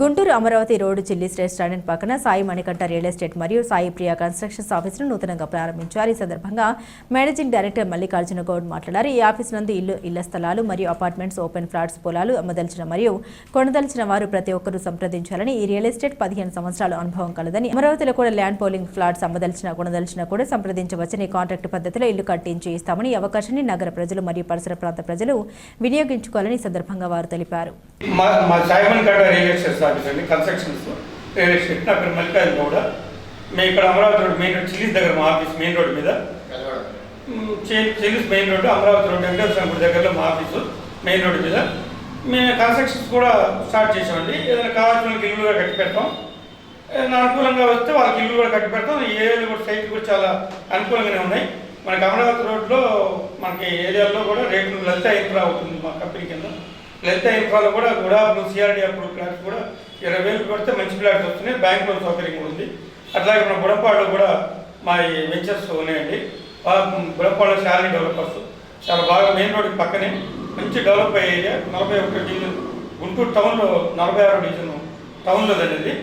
Guntur Amaravati road Chillies restaurant పక్కన Sai Manikanta real estate మరియు సాయి ప్రియ constructions ఆఫీసును నూతనంగా ప్రారంభించారు. ఈ సందర్భంగా మేనేజింగ్ డైరెక్టర్ మల్లికార్జున గౌడ్ మాట్లాడారు. ఈ ఆఫీస్ నందు ఇల్లు ఇళ్ళ స్థలాలు మరియు అపార్ట్మెంట్స్ ఓపెన్ ఫ్లాట్స్ పొలాలు అమ్మదలిచిన మరియు కొనదలిచిన వారు ప్రతి ఒక్కరూ సంప్రదించాలని ఈ రియల్ ఎస్టేట్ పదిహేను సంవత్సరాల అనుభవం కలదని అమరావతిలో కూడా ల్యాండ్ పోలింగ్ ఫ్లాట్స్ అమ్మదలిచిన కొనదలిచిన కూడా సంప్రదించవచ్చని కాంట్రాక్ట్ పద్ధతిలో ఇల్లు కట్టించి ఇస్తామని అవకాశాన్ని నగర ప్రజలు మరియు పరిసర ప్రాంత ప్రజలు వినియోగించుకోవాలని సందర్భంగా వారు తెలిపారు. ఆఫీస్ అండి కన్స్ట్రక్షన్స్. రియల్ ఎస్టేట్ నా పేరు మల్లికార్జున గౌడ. మేము ఇక్కడ Amaravati road main road Chillies దగ్గర మా ఆఫీస్ మెయిన్ రోడ్ మీద. Chillies main road Amaravati road Venkateswara గుడి దగ్గరలో మా ఆఫీసు మెయిన్ రోడ్ మీద. మేము కన్స్ట్రక్షన్స్ కూడా స్టార్ట్ చేసామండి ఏదైనా కావాల్సిన వాళ్ళకి ఇల్లు కూడా కట్టి పెడతాం. ఏదైనా అనుకూలంగా వస్తే వాళ్ళకి ఇల్లు కూడా కట్టి పెడతాం. ఈ ఏరియాలు కూడా సైట్ కూడా చాలా అనుకూలంగానే ఉన్నాయి. మనకి అమరావతి రోడ్లో మనకి ఏరియాలో కూడా రేట్లు లలిత ఇన్ఫ్రా అవుతుంది మా కంపెనీ కింద. లలిత ఇన్ఫాలో కూడా కూడా సిఆర్డీ అప్రూవ్ ఫ్లాట్స్ కూడా ఇరవై వేలు పడితే మంచి ఫ్లాట్స్ వస్తున్నాయి. బ్యాంక్ లోన్ సౌకర్యం ఉంది. అట్లాగే మన బుడపాడులో కూడా మా ఈ వెంచర్స్ ఉన్నాయండి. బుడపాడులో శాలరీ డెవలపర్స్ చాలా బాగా మెయిన్ రోడ్కి పక్కనే మంచి డెవలప్ అయ్యే ఏరియా. నలభై ఒకటి డివిజన్ గుంటూరు టౌన్లో నలభై ఆరు డివిజన్ టౌన్లో అనేది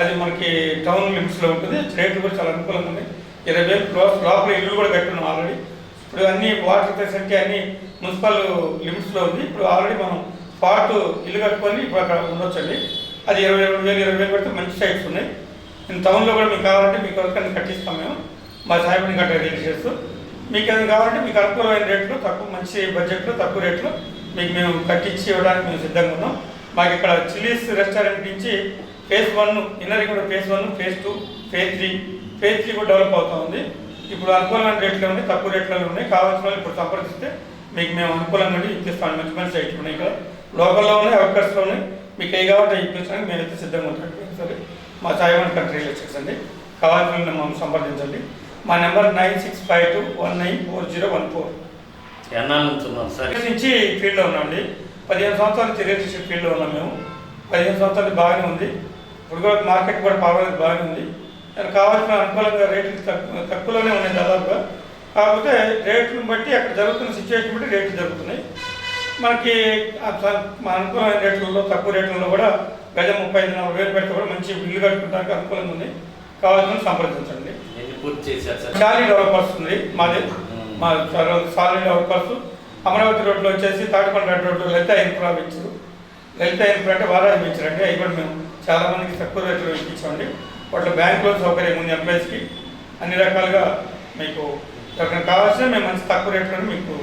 అది మనకి టౌన్ లిమిట్స్లో ఉంటుంది. రేట్లు కూడా చాలా అనుకూలంగా ఉన్నాయి. ఇరవై వేలు క్లోజ్. లోపల ఇల్లు కూడా కట్టున్నాం ఆల్రెడీ. ఇప్పుడు అన్ని వాటర్ ఫెసిలిటీ అన్ని మున్సిపల్ లిమిట్స్లో ఉంది. ఇప్పుడు ఆల్రెడీ మనం పార్ట్ ఇల్లు కట్టుకొని ఇప్పుడు అక్కడ ఉండొచ్చండి. అది ఇరవై రెండు వేలు ఇరవై వేలు పెడితే మంచి సైట్స్ ఉన్నాయి. నేను టౌన్లో కూడా మీకు కావాలంటే మీకు వరకు కట్టిస్తాం మేము. మా సాయిబుని కట్ట రిలీజ్ మీకు ఏదైనా కావాలంటే మీకు అనుకూలమైన రేట్లో తక్కువ మంచి బడ్జెట్లో తక్కువ రేట్లో మీకు మేము కట్టించి ఇవ్వడానికి మేము సిద్ధంగా ఉన్నాం. మాకు ఇక్కడ చిల్లీస్ రెస్టారెంట్ నుంచి ఫేజ్ వన్ ఇన్నర్ కూడా phase one phase two phase three phase three కూడా డెవలప్ అవుతా ఉంది. ఇప్పుడు అనుకూలమైన రేట్లు ఉన్నాయి తక్కువ రేట్లో ఉన్నాయి. కావాల్సిన వాళ్ళు ఇప్పుడు సంప్రదిస్తే మీకు మేము అనుకూలంగా ఇప్పిస్తాం. మంచి మంచి సైట్లు ఉన్నాయి ఇక్కడ. లోకల్లో ఉన్నాయి అవుట్కట్స్లో ఉన్నాయి. మీకు ఏ కావాలంటే ఇప్పించడానికి మేమైతే సిద్ధంగా ఉంటాం. సరే మా సాయివన్ కంట్రీ లెక్చర్స్ అండి కావాల్సిన మమ్మల్ని సంప్రదించండి. మా number nine six five two one nine four zero one four. ఎన్నాళ్ళ నుంచి ఉన్నాం సార్? నుంచి ఫీల్డ్లో ఉన్నామండి. పదిహేను సంవత్సరాల ఎస్టేట్ ఫీల్డ్లో ఉన్నాం మేము. పదిహేను సంవత్సరాలు బాగానే ఉంది. ఇప్పుడు కూడా మార్కెట్ కూడా పర్వాలేదు బాగానే ఉంది. దానికి కావాల్సిన అనుకూలంగా రేట్లు తక్కువ తక్కువలోనే ఉన్నాయి దాదాపుగా. కాకపోతే రేట్లను బట్టి అక్కడ జరుగుతున్న సిచ్యువేషన్ బట్టి రేట్లు జరుగుతున్నాయి. మనకి అనుకూలమైన రేట్లలో తక్కువ రేట్లలో కూడా గజం ముప్పై ఐదు నలభై వేలు పెడితే కూడా మంచి ఇల్లు కట్టుకోవడానికి అనుకూలంగా ఉంది. కావాల్సిన సంప్రదించండి. సార్? డెవలపర్స్ ఉంది మాది. మా సాలిడ్ డెవలపర్స్. అమరావతి రోడ్లో వచ్చేసి తాటిపండ్ర రోడ్లో లలిత ఇన్ఫ్రా ఇచ్చారు. లలిత ఇన్ఫ్రా అంటే వారాజు ఇచ్చారు అండి. అవి కూడా మేము చాలా మందికి తక్కువ రేట్లో ఇప్పించామండి. వాటిలో బ్యాంక్ లోన్ సౌకర్యం ఉంది ఎంప్లాయీస్కి. అన్ని రకాలుగా మీకు ఎవరికైనా కావాల్సిన మేము మంచి తక్కువ రేట్లో మీకు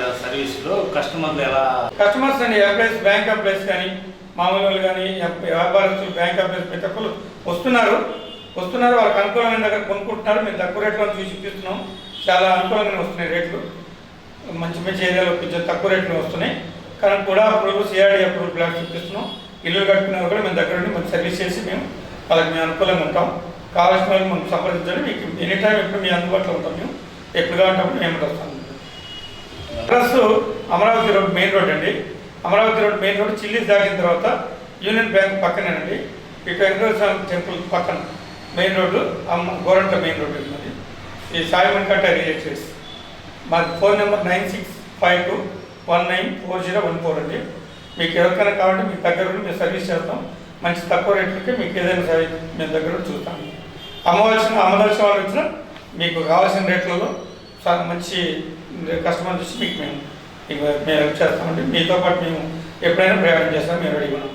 కదా సర్వీస్లో కస్టమర్లు ఎలా కస్టమర్స్ అండి ఎంప్లాయీస్ బ్యాంక్ ఎంప్లాయీస్ కానీ మామూలు వాళ్ళు కానీ వ్యాపారస్తులు బ్యాంక్ ఎంప్లాయీస్ ప్రతి ఒక్కరు వస్తున్నారు. వస్తున్నారు వాళ్ళకి అనుకూలమైన దగ్గర కొనుక్కుంటున్నారు. మేము తక్కువ రేట్లో చూసి ఇప్పిస్తున్నాం. చాలా అనుకూలంగానే వస్తున్నాయి రేట్లు. మంచి మంచి ఏరియాలో కొంచెం తక్కువ రేట్లు వస్తున్నాయి. కానీ కూడా అప్రూవల్ సిఆర్డీ అప్రూవల్ ప్లాట్స్ ఇప్పిస్తున్నాం. ఇల్లు కట్టుకునే కూడా మేము దగ్గర నుండి మంచి సర్వీస్ చేసి మేము వాళ్ళకి మేము అనుకూలంగా ఉంటాం. కావాల్సిన మనం సంప్రదించండి మీకు ఎనీ టైం ఎప్పుడు మీ అందుబాటులో ఉంటాం మేము. ఎప్పుడు కావాలంటే మేము వస్తాం. Address Amaravati road main road అండి. Amaravati road main road Chillies దాటిన తర్వాత యూనియన్ బ్యాంక్ పక్కనేనండి. ఈ వెంకటేశ్వర టెంపుల్ పక్కన మెయిన్ రోడ్డు అమ్మ గోరంట మెయిన్ రోడ్ ఉన్నది. ఈ సాయిమన్ కట్ట రియల్ ఎస్టేట్స్. మా phone number nine six five two one nine four zero one four అండి. మీకు ఎవరికైనా కావాలంటే మీ దగ్గర మేము సర్వీస్ చేస్తాం. మంచి తక్కువ రేట్లకి మీకు ఏదైనా సరే మేము దగ్గర చూస్తాము అమ్మవలసిన అమ్మవలసిన వాళ్ళు వచ్చినా మీకు కావాల్సిన రేట్లలో చాలా మంచి కస్టమర్ చూసి మీకు మేము మీకు మేము హెల్ప్ చేస్తామండి. మీతో పాటు మేము ఎప్పుడైనా ప్రయాణం చేస్తాం మేము రెడీగా ఉన్నాం.